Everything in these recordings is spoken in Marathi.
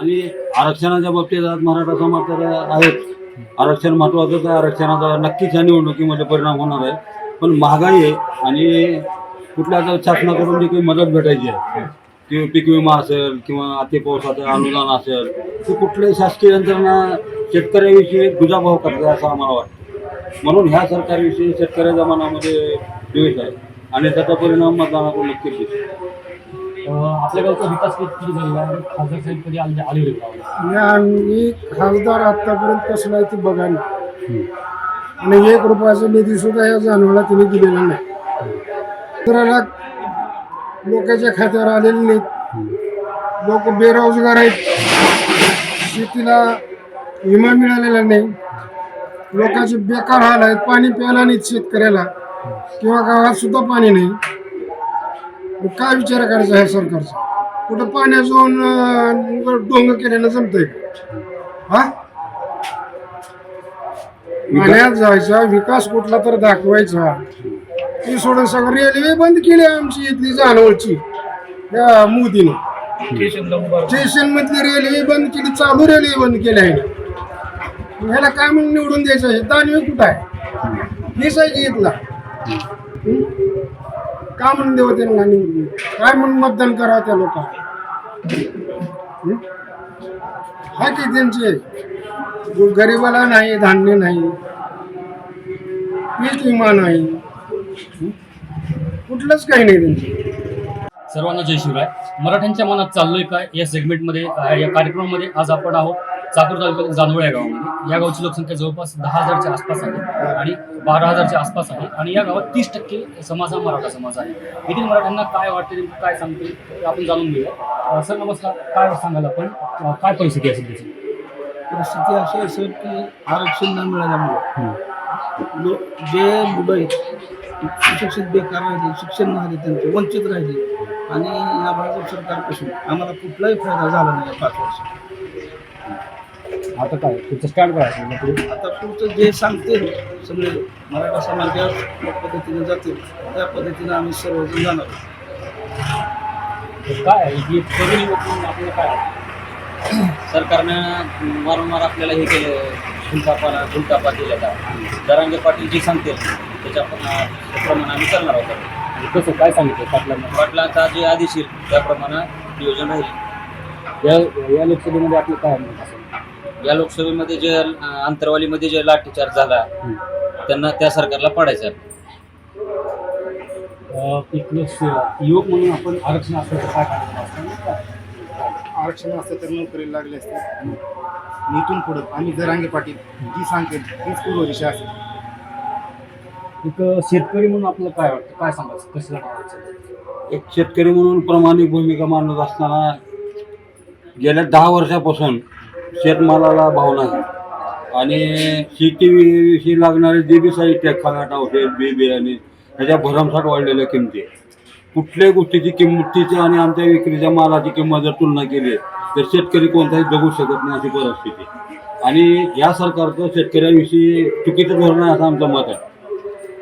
आणि आरक्षणाच्या बाबतीत आज मराठा समाज तर आहेत. आरक्षण महत्त्वाचं आहे आरक्षणाचा नक्कीच या निवडणुकीमध्ये परिणाम होणार आहे. पण महागाई आहे आणि कुठल्या आता शासनाकडून जी काही मदत भेटायची आहे किंवा पीक विमा असेल किंवा अतिपावसाचं अनुदान असेल ते कुठल्याही शासकीय यंत्रणा शेतकऱ्याविषयी दुजाभाव करते असं आम्हाला वाटतं. म्हणून ह्या सरकारविषयी शेतकऱ्याच्या मनामध्ये द्वेष आहे आणि त्याचा परिणाम मतदानातून नक्कीच दिसतो आपल्या गावचा विकास किती झालेला आहे? खासदार साहेब कधी आले आले होते आम्ही खासदार आतापर्यंत कसं आहे ते बघा ना. आणि एक रुपयाचा निधी सुद्धा या जानवाला तिने दिलेला नाही. पंधरा लाख लोकांच्या खात्यावर आलेले नाहीत. लोक बेरोजगार आहेत. शेतीला विमा मिळालेला नाही. लोकांचे बेकार हाल आहेत. पाणी प्यायला नाहीत शेतकऱ्याला. किंवा गावात सुद्धा पाणी नाही. मग काय विचार करायचा आहे सरकारचा? कुठं जाऊन अं, डोंग केल्यानं जमतंय? हा? पाण्यात जायचा विकास कुठला तर दाखवायचा. ती सोडून सगळं रेल्वे बंद केली आमची इथली जानवळची त्या मोदीने. स्टेशन मधली रेल्वे बंद केली चालू रेल्वे बंद केली आहे. ह्याला काय म्हणून निवडून द्यायचं? आहे दानवे कुठं आहे? हेच आहे की इथला. हं? का म्हणून देऊ त्यांना निवडून काय म्हणून मतदान करावं त्या लोकांना? हा? की त्यांचे? गरीबाला गरिबाला नाही धान्य नाही पीक विमा नाही कुठलंच काही नाही त्यांचे. सर्वांना जय शिवराय. मराठ्यांच्या मनात चाललोय काय या सेगमेंटमध्ये या कार्यक्रमामध्ये आज आपण आहोत. चाकूर तालुक्यातील जानवळ या गावामध्ये. या गावची लोकसंख्या जवळपास दहा हजारच्या आसपास आहे आणि बारा हजारच्या आसपास आहे. आणि या गावात तीस टक्के समाज हा मराठा समाज आहे. येथील मराठ्यांना काय वाटते नेमकं काय सांगते ते आपण जाणून घेऊया. सर नमस्कार. काय सांगाल आपण? काय परिस्थिती असेल त्याची परिस्थिती अशी असेल की आरक्षण न मिळाल्यामुळे जे मुलं आहेत सुशिक्षित बेकार राहिले शिक्षण नाही त्यांचे वंचित राहिले. आणि या भाजप सरकारपासून आम्हाला कुठलाही फायदा झाला नाही पाच वर्षात. आता काय? तुमचं स्टँड काय असेल मग पुढे? आता पुढचं जे सांगतील सगळे मराठा समाज ज्या पद्धतीने जातील त्या पद्धतीने आम्ही सर्वजण जाणार. काय आहे ही तरुणी आपल्याला काय? सरकारनं वारंवार आपल्याला हे केलं झुलतापाला झुलतापा दिला दरांगे पाटील जे सांगतील त्याच्या प्रमाणे आम्ही चालणार आहोत. कसं काय सांगितलं पाटलांना? पाटलांचा जे आदेश येईल त्याप्रमाणे नियोजन राहील. या या लोकसभेमध्ये आपलं काय म्हणणं असेल? या लोकसभेमध्ये जे अं, आंतरवालीमध्ये जे लाठीचार्ज झाला त्यांना त्या सरकारला पाडायचं आहे. एक युवक म्हणून आपण आरक्षण असलं तर काय करायचं असतं? आरक्षण असतं तर नोकरीला लागले असते. आणि इथून पुढं. आम्ही जरांगे पाटील जी सांगेल तीच पूर्व दिशा असेल. एक शेतकरी म्हणून आपल्याला काय वाटतं? काय सांगायचं कसं वाटायचं एक शेतकरी म्हणून प्रामाणिक भूमिका मानत असताना गेल्या दहा वर्षापासून शेतमालाला भाव नाही. आणि शेतीविषयी लागणारे जे बी साहित्य खलाट औषध बी बियाणे ह्याच्या भरमसाठ वाढलेल्या किमती कुठल्याही गोष्टीची किंमतीची आणि आमच्या विक्रीच्या मालाची किंमत जर तुलना केली तर शेतकरी कोणताही जगू शकत नाही अशी परिस्थिती. आणि या सरकारचं शेतकऱ्याविषयी चुकीचं धोरण आहे असं आमचं मत आहे.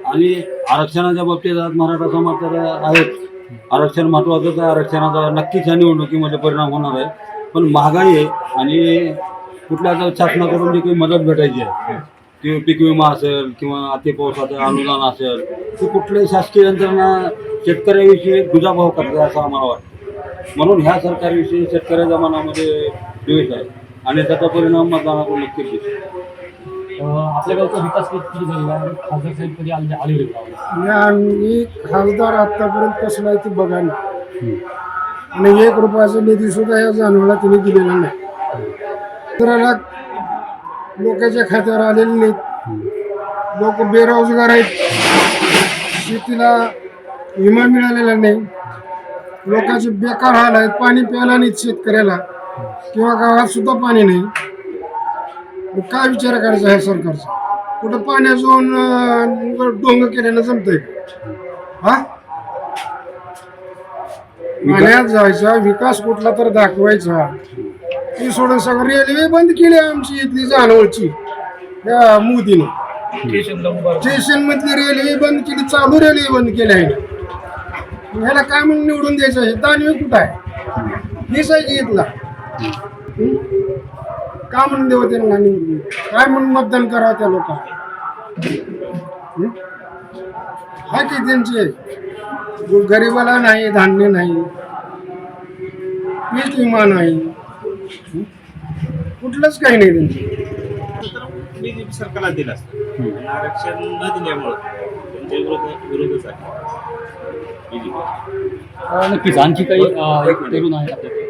आणि आरक्षणाच्या बाबतीत आज मराठा समाज तर आहेत आरक्षण महत्वाचंच आहे. आरक्षणाचा नक्कीच या निवडणुकीमध्ये परिणाम होणार आहे. पण महागाई आहे आणि कुठल्या आता शासनाकडून जी काही मदत भेटायची आहे किंवा पीक विमा असेल किंवा अति पावसाचं अनुदान असेल ते कुठल्याही शासकीय यंत्रणा शेतकऱ्याविषयी दुजाभाव करते असं आम्हाला वाटतं. म्हणून ह्या सरकारविषयी शेतकऱ्याच्या मनामध्ये द्वेष आहे आणि त्याचा परिणाम मतदानातून नक्कीच दिसतो. आपल्या गावचा विकास किती झालेला आहे? खासदार साहेब कधी आले आले होते गावाला? आणि आम्ही खासदार आतापर्यंत कसला आहे ते बघा ना. आणि एक रुपयाचा निधी सुद्धा या जानवाला तिने दिलेला नाही. पंधरा लाख लोकांच्या खात्यावर आलेले नाहीत. लोक बेरोजगार आहेत. शेतीला विमा मिळालेला नाही. लोकांचे बेकार हाल आहेत. पाणी प्यायला नाहीत शेतकऱ्याला. किंवा गावात सुद्धा पाणी नाही. मग काय विचार करायचा आहे सरकारचा? कुठं पाण्याजून जाऊन डोंग केल्यानं जमतंय हा? पाण्यात जायचा विकास कुठला तर दाखवायचा. ती सोडून सांग रेल्वे बंद केली आमची इथली जानवळची त्या मोदीने. स्टेशन मधली रेल्वे बंद केली चालू रेल्वे बंद केली आहे. ह्याला काय म्हणून निवडून द्यायचं? हे दानवे कुठं आहे? हेच आहे की इथला. काय का म्हणून देव त्यांना निवडून? काय म्हणून मतदान करावं त्या लोकांना? हाय की त्यांचे? गरीबाला नाही धान्य नाही पीक विमा नाही? कुठलंच काही नाही त्यांचे. बीजेपी सरकारला दिलं असतं आरक्षण न दिल्यामुळं त्यांच्या विरोध विरोधच आहे. नक्कीच. आणखी काही तरुण आहे आपल्याकडे.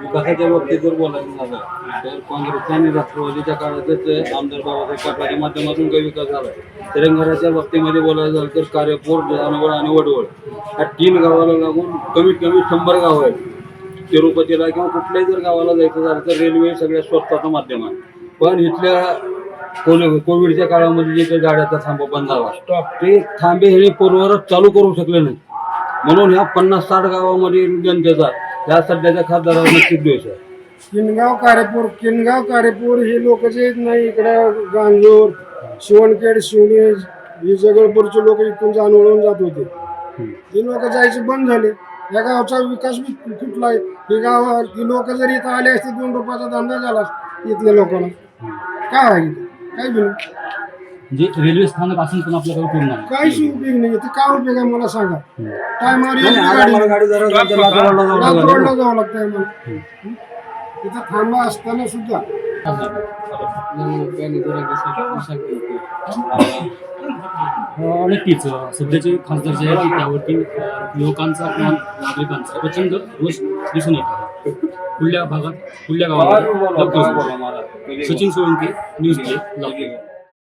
विकासाच्या बाबतीत जर बोलायचं झालं तर काँग्रेसच्या आणि राष्ट्रवादीच्या काळातच आमदार बाबासाहेब पाटलाच्या माध्यमातून काही विकास झाला तेलंगणाच्या बाबतीमध्ये बोलायचं झालं तर कार्यपूर जानवड आणि वडवळ ह्या तीन गावाला लागून कमीत कमी शंभर गावं आहेत. तिरुपतीला किंवा कुठल्याही जर गावाला जायचं झालं तर रेल्वे सगळ्यात स्वस्ताचं माध्यम आहे. पण इथल्या कोविडच्या काळामध्ये जे काही गाड्याचा थांबा बंद झाला ते थांबे हे पूर्वरच चालू करू शकले नाही. म्हणून ह्या पन्नास साठ गावामध्ये जनतेचा ह्या सध्याच्या खासदारावर नक्कीच द्वेष आहे. किनगाव कारेपूर किनगाव कारेपूर हे लोक जे आहेत ना इकडं गांजूर शिवणखेड शिवणी ही जगळपूरचे लोक इथून जानवळून जात होते. ही लोक जायचे बंद झाले. या गावचा विकास कुठला आहे? ही गाव ही लोक जर इथं आले असते दोन रुपयाचा धंदा झाला इथल्या लोकांना. काय आहे? काय बी नाही. म्हणजे रेल्वे स्थानक असून पण आपल्याकडे नाही. काहीच उपयोग नाही. ते काय उपयोग आहे मला सांगा? टायमावर गाडी लातूरला जावं लागलं. लागतंय मला तिथं थांबा असताना सुद्धा. नक्कीच. सध्याचे खासदार जे आहेत त्यावरती लोकांचा किंवा नागरिकांचा प्रचंड रोष दिसून येत आहे. खुल्या भागात गावामध्ये लवकर सचिन सोळंके न्यूज लातूर